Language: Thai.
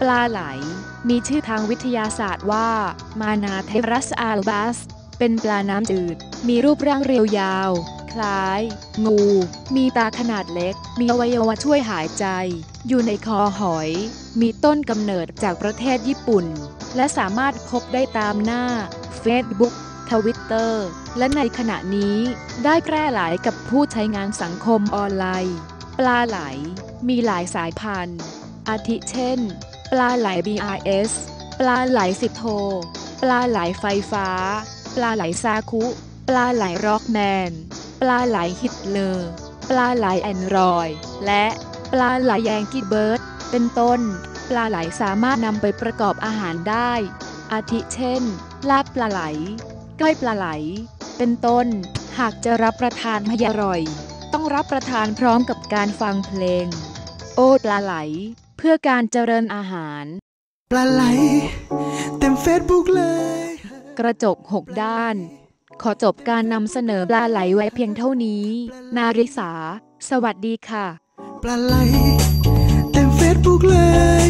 ปลาไหล มีชื่อทางวิทยาศาสตร์ว่า มานาเทรัสอาลบัส เป็นปลาน้ำจืด มีรูปร่างเรียวยาว คล้าย งู มีตาขนาดเล็ก มีอวัยวะช่วยหายใจ อยู่ในคอหอย มีต้นกำเนิดจากประเทศญี่ปุ่น และสามารถพบได้ตามหน้า Facebook ทวิตเตอร์และในขณะนี้ได้แพร่หลายกับผู้ใช้งานสังคมออนไลน์ ปลาไหล มีหลายสายพันธุ์ อาทิเช่น ปลาไหล BRS ปลาไหลสิบโท ปลาไหลไฟฟ้า ปลาไหลซาคุ ปลาไหลร็อกแมน ปลาไหลฮิตเลอร์ ปลาไหลแอนดรอย และปลาไหลแยงกี้เบิร์ด เป็นต้น ปลาไหลสามารถนำไปประกอบอาหารได้ อาทิเช่น ลาบปลาไหล ก้อยปลาไหล เป็นต้น หากจะรับประทานให้อร่อย ต้องรับประทานพร้อมกับการฟังเพลง โอปลาไหล เพื่อการเจริญอาหาร ปลาไหล เต็มเฟซบุ๊กเลย กระจกหกด้าน ขอจบการนำเสนอปลาไหลไว้เพียงเท่านี้ นาริสา สวัสดีค่ะ ปลาไหล เต็มเฟซบุ๊กเลย